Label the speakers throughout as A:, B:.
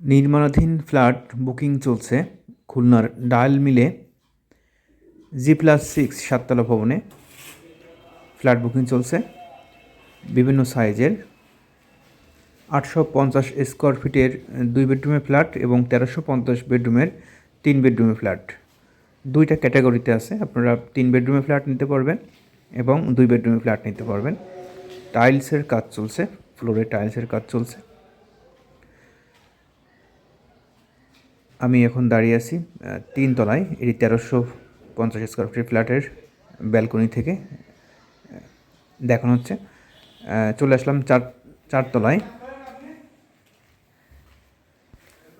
A: নির্মাণাধীন flat booking চলছে খুলনার ডায়াল মিলে জি প্লাস সিক্স সাততলা ভবনে। ফ্ল্যাট বুকিং চলছে বিভিন্ন সাইজের। আটশো পঞ্চাশ স্কোয়ার ফিটের দুই বেডরুমের ফ্ল্যাট এবং তেরোশো পঞ্চাশ বেডরুমের তিন বেডরুমের ফ্ল্যাট। দুইটা ক্যাটাগরিতে আছে, আপনারা তিন বেডরুমের ফ্ল্যাট নিতে পারবেন এবং দুই বেডরুমের ফ্ল্যাট নিতে পারবেন। টাইলসের কাজ চলছে, ফ্লোরে টাইলসের কাজ চলছে। আমি এখন দাঁড়িয়ে আছি আহ, তিন তলায় এটি তেরোশো পঞ্চাশ স্কোয়ার ফিট ফ্ল্যাটের ব্যালকনি থেকে দেখানো হচ্ছে। চলে আসলাম চার চারতলায়।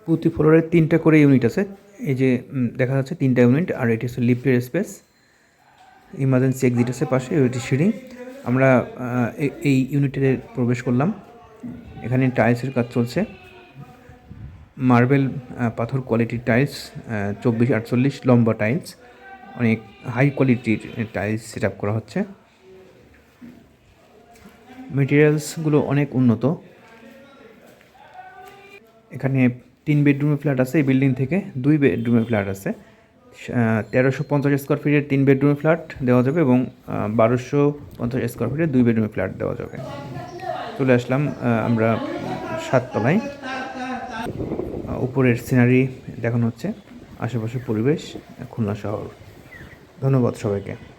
A: প্রতি ফ্লোরে তিনটা করে ইউনিট আছে। এই যে দেখা যাচ্ছে তিনটা ইউনিট আর এটি হচ্ছে লিফটের স্পেস ইমার্জেন্সি এক্সিট আছে পাশে ওইটি সিঁড়ি। আমরা এই ইউনিটে প্রবেশ করলাম। এখানে টাইলসের কাজ চলছে। মার্বেল পাথর কোয়ালিটির টাইলস চব্বিশ আটচল্লিশ লম্বা টাইলস, অনেক হাই কোয়ালিটির টাইলস সেট আপ করা হচ্ছে। মেটেরিয়ালসগুলো অনেক উন্নত। এখানে তিন বেডরুমের ফ্ল্যাট আছে এই বিল্ডিং থেকে, দুই বেডরুমের ফ্ল্যাট আছে। তেরোশো পঞ্চাশ স্কোয়ার ফিটের তিন বেডরুমের ফ্ল্যাট দেওয়া যাবে এবং বারোশো পঞ্চাশ স্কোয়ার ফিটের দুই বেডরুমের ফ্ল্যাট দেওয়া যাবে। চলে আসলাম আমরা সাততলায়। উপরের সিনারি দেখানো হচ্ছে আশেপাশের পরিবেশ খুলনা শহর। ধন্যবাদ সবাইকে।